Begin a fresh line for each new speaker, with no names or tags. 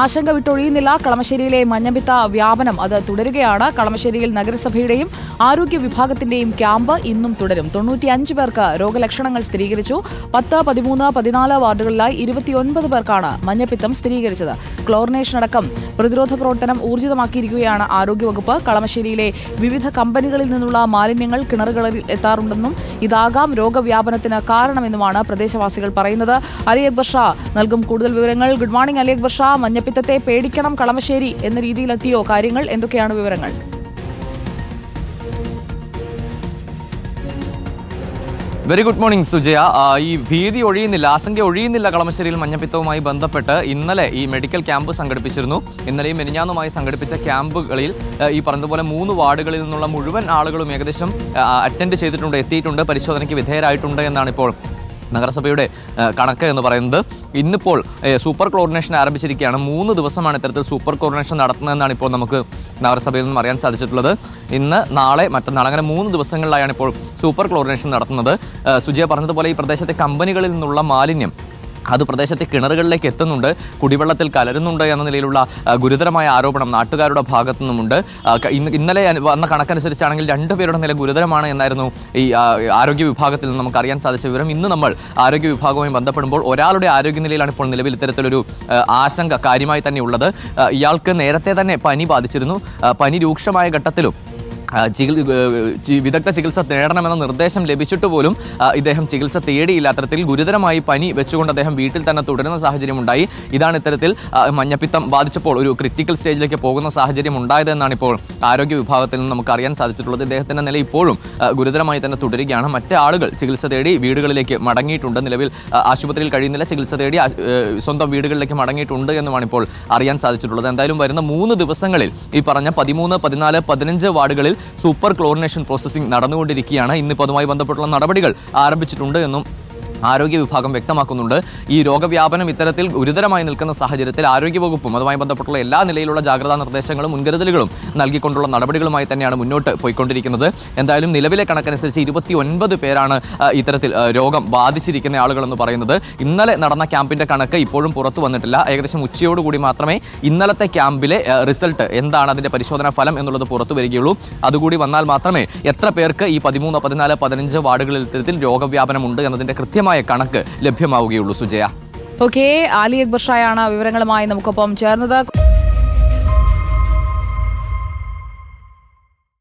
ആശങ്ക വിട്ടൊഴിയുന്നില്ല. കളമശ്ശേരിയിലെ മഞ്ഞപ്പിത്ത വ്യാപനം അത് തുടരുകയാണ്. കളമശ്ശേരിയിൽ നഗരസഭയുടെയും ആരോഗ്യ വിഭാഗത്തിന്റെയും ക്യാമ്പ് ഇന്നും തുടരും. തൊണ്ണൂറ്റിയഞ്ച് പേർക്ക് രോഗലക്ഷണങ്ങൾ സ്ഥിരീകരിച്ചു. പത്ത് പതിമൂന്ന് പതിനാല് വാർഡുകളിലായി ഇരുപത്തിയൊൻപത് പേർക്കാണ് മഞ്ഞപ്പിത്തം സ്ഥിരീകരിച്ചത്. ക്ലോറിനേഷൻ അടക്കം പ്രതിരോധ പ്രവർത്തനം ഊർജിതമാക്കിയിരിക്കുകയാണ് ആരോഗ്യവകുപ്പ്. കളമശ്ശേരിയിലെ വിവിധ കമ്പനികളിൽ നിന്നുള്ള മാലിന്യങ്ങൾ കിണറുകളിൽ എത്താറുണ്ടെന്നും ഇതാകാം. രോഗവ്യാപനത്തിന് കാരണമെന്നുമാണ് പ്രദേശവാസികൾ പറയുന്നത്. അലി അക്ബർ ഷാ നൽകും കൂടുതൽ വിവരങ്ങൾ. Good morning Ali Akbar Shah. മഞ്ഞപ്പിത്തത്തെ പേടിക്കണം കളമശ്ശേരി എന്ന രീതിയിലെത്തിയോ? കാര്യങ്ങൾ എന്തൊക്കെയാണ് വിവരങ്ങൾ?
Very good morning Sujaya. ഈ ഭീതി ഒഴിയുന്നില്ല ആശങ്ക ഒഴിയുന്നില്ല കളമശ്ശേരിയിൽ മഞ്ഞപ്പിത്തവുമായി ബന്ധപ്പെട്ട് ഇന്നലെ ഈ മെഡിക്കൽ ക്യാമ്പ് സംഘടിപ്പിച്ചിരുന്നു. ഇന്നലെയും മെനിഞ്ഞാന്നുമായി സംഘടിപ്പിച്ച ക്യാമ്പുകളിൽ ഈ പറഞ്ഞതുപോലെ മൂന്ന് വാർഡുകളിൽ നിന്നുള്ള മുഴുവൻ ആളുകളും ഏകദേശം അറ്റൻഡ് ചെയ്തിട്ടുണ്ട് എത്തിയിട്ടുണ്ട് പരിശോധനയ്ക്ക് വിധേയരായിട്ടുണ്ട് എന്നാണ് ഇപ്പോൾ നഗരസഭയുടെ കണക്ക് എന്ന് പറയുന്നത് ഇന്നിപ്പോൾ സൂപ്പർ കോർഡിനേഷൻ ആരംഭിച്ചിരിക്കുകയാണ്. മൂന്ന് ദിവസമാണ് ഇത്തരത്തിൽ സൂപ്പർ കോർഡിനേഷൻ നടത്തുന്നതെന്നാണ് ഇപ്പോൾ നമുക്ക് നഗരസഭയിൽ നിന്നും അറിയാൻ സാധിച്ചിട്ടുള്ളത്. ഇന്ന് നാളെ മറ്റന്നാൾ അങ്ങനെ മൂന്ന് ദിവസങ്ങളിലായാണ് ഇപ്പോൾ സൂപ്പർ ക്ലോറിനേഷൻ നടത്തുന്നത്. സുജിയ പറഞ്ഞതുപോലെ ഈ പ്രദേശത്തെ കമ്പനികളിൽ നിന്നുള്ള മാലിന്യം അത് പ്രദേശത്തെ കിണറുകളിലേക്ക് എത്തുന്നുണ്ട്. കുടിവെള്ളത്തിൽ കലരുന്നുണ്ട് എന്ന നിലയിലുള്ള ഗുരുതരമായ ആരോപണം നാട്ടുകാരുടെ ഭാഗത്തു നിന്നുമുണ്ട് ഇന്ന് ഇന്നലെ വന്ന കണക്കനുസരിച്ചാണെങ്കിൽ രണ്ടുപേരുടെ നില ഗുരുതരമാണ് എന്നായിരുന്നു ഈ ആരോഗ്യ വിഭാഗത്തിൽ നിന്ന് നമുക്ക് അറിയാൻ സാധിച്ച വിവരം. ഇന്ന് നമ്മൾ ആരോഗ്യ വിഭാഗവുമായി ബന്ധപ്പെടുമ്പോൾ ഒരാളുടെ ആരോഗ്യനിലയിലാണ് ഇപ്പോൾ നിലവിൽ ഇത്തരത്തിലൊരു ആശങ്ക കാര്യമായി തന്നെ ഉള്ളത്. ഇയാൾക്ക് നേരത്തെ തന്നെ പനി ബാധിച്ചിരുന്നു. പനി രൂക്ഷമായ ഘട്ടത്തിലും ആ, ചികിൽ വിദഗ്ധ ചികിത്സ തേടണമെന്ന നിർദ്ദേശം ലഭിച്ചിട്ട് പോലും ഇദ്ദേഹം ചികിത്സ തേടിയില്ല. അത്തരത്തിൽ ഗുരുതരമായി പനി വെച്ചുകൊണ്ട് അദ്ദേഹം വീട്ടിൽ തന്നെ തുടരുന്ന സാഹചര്യം ഉണ്ടായി ഇതാണ് ഇത്തരത്തിൽ മഞ്ഞപ്പിത്തം ബാധിച്ചപ്പോൾ ഒരു ക്രിറ്റിക്കൽ സ്റ്റേജിലേക്ക് പോകുന്ന സാഹചര്യം ഉണ്ടായതെന്നാണ് ഇപ്പോൾ ആരോഗ്യ വിഭാഗത്തിൽ നിന്ന് നമുക്ക് അറിയാൻ സാധിച്ചിട്ടുള്ളത്. ഇദ്ദേഹത്തിന്റെ നില ഇപ്പോഴും ഗുരുതരമായി തന്നെ തുടരുകയാണ്. മറ്റ് ആളുകൾ ചികിത്സ തേടി വീടുകളിലേക്ക് മടങ്ങിയിട്ടുണ്ട്. നിലവിൽ ആശുപത്രിയിൽ കഴിയുന്നില്ല. ചികിത്സ തേടി സ്വന്തം വീടുകളിലേക്ക് മടങ്ങിയിട്ടുണ്ട് എന്നുമാണ് ഇപ്പോൾ അറിയാൻ സാധിച്ചിട്ടുള്ളത്. എന്തായാലും വരുന്ന മൂന്ന് ദിവസങ്ങളിൽ ഈ പറഞ്ഞ പതിമൂന്ന് പതിനാല് പതിനഞ്ച് വാർഡുകളിൽ സൂപ്പർ ക്ലോറിനേഷൻ പ്രോസസ്സിംഗ് നടന്നുകൊണ്ടിരിക്കുകയാണ്. ഇന്നിപ്പോൾ അതുമായി ബന്ധപ്പെട്ടുള്ള നടപടികൾ ആരംഭിച്ചിട്ടുണ്ട് എന്നും ആരോഗ്യ വിഭാഗം വ്യക്തമാക്കുന്നുണ്ട്. ഈ രോഗവ്യാപനം ഇത്തരത്തിൽ ഗുരുതരമായി നിൽക്കുന്ന സാഹചര്യത്തിൽ ആരോഗ്യവകുപ്പും അതുമായി ബന്ധപ്പെട്ടുള്ള എല്ലാ നിലയിലുള്ള ജാഗ്രതാ നിർദ്ദേശങ്ങളും മുൻകരുതലുകളും നൽകിക്കൊണ്ടുള്ള നടപടികളുമായി തന്നെയാണ് മുന്നോട്ട് പോയിക്കൊണ്ടിരിക്കുന്നത്. എന്തായാലും നിലവിലെ കണക്കനുസരിച്ച് ഇരുപത്തി ഒൻപത് പേരാണ് ഇത്തരത്തിൽ രോഗം ബാധിച്ചിരിക്കുന്ന ആളുകളെന്ന് പറയുന്നത്. ഇന്നലെ നടന്ന ക്യാമ്പിന്റെ കണക്ക് ഇപ്പോഴും പുറത്തു വന്നിട്ടില്ല. ഏകദേശം ഉച്ചയോടുകൂടി മാത്രമേ ഇന്നലത്തെ ക്യാമ്പിലെ റിസൾട്ട് എന്താണ് അതിന്റെ പരിശോധനാ ഫലം എന്നുള്ളത് പുറത്തു വരികയുള്ളൂ. അതുകൂടി വന്നാൽ മാത്രമേ എത്ര പേർക്ക് ഈ പതിമൂന്ന് പതിനാല് പതിനഞ്ച് വാർഡുകളിൽ ഇത്തരത്തിൽ രോഗവ്യാപനമുണ്ട് എന്നതിന്റെ കൃത്യമായ കണക്ക് ലഭ്യമാവുകയുള്ളൂ സുജയ.
ഓക്കെ ആലി അക്ബർ ഷായാണ് വിവരങ്ങളുമായി നമുക്കൊപ്പം ചേർന്നത്.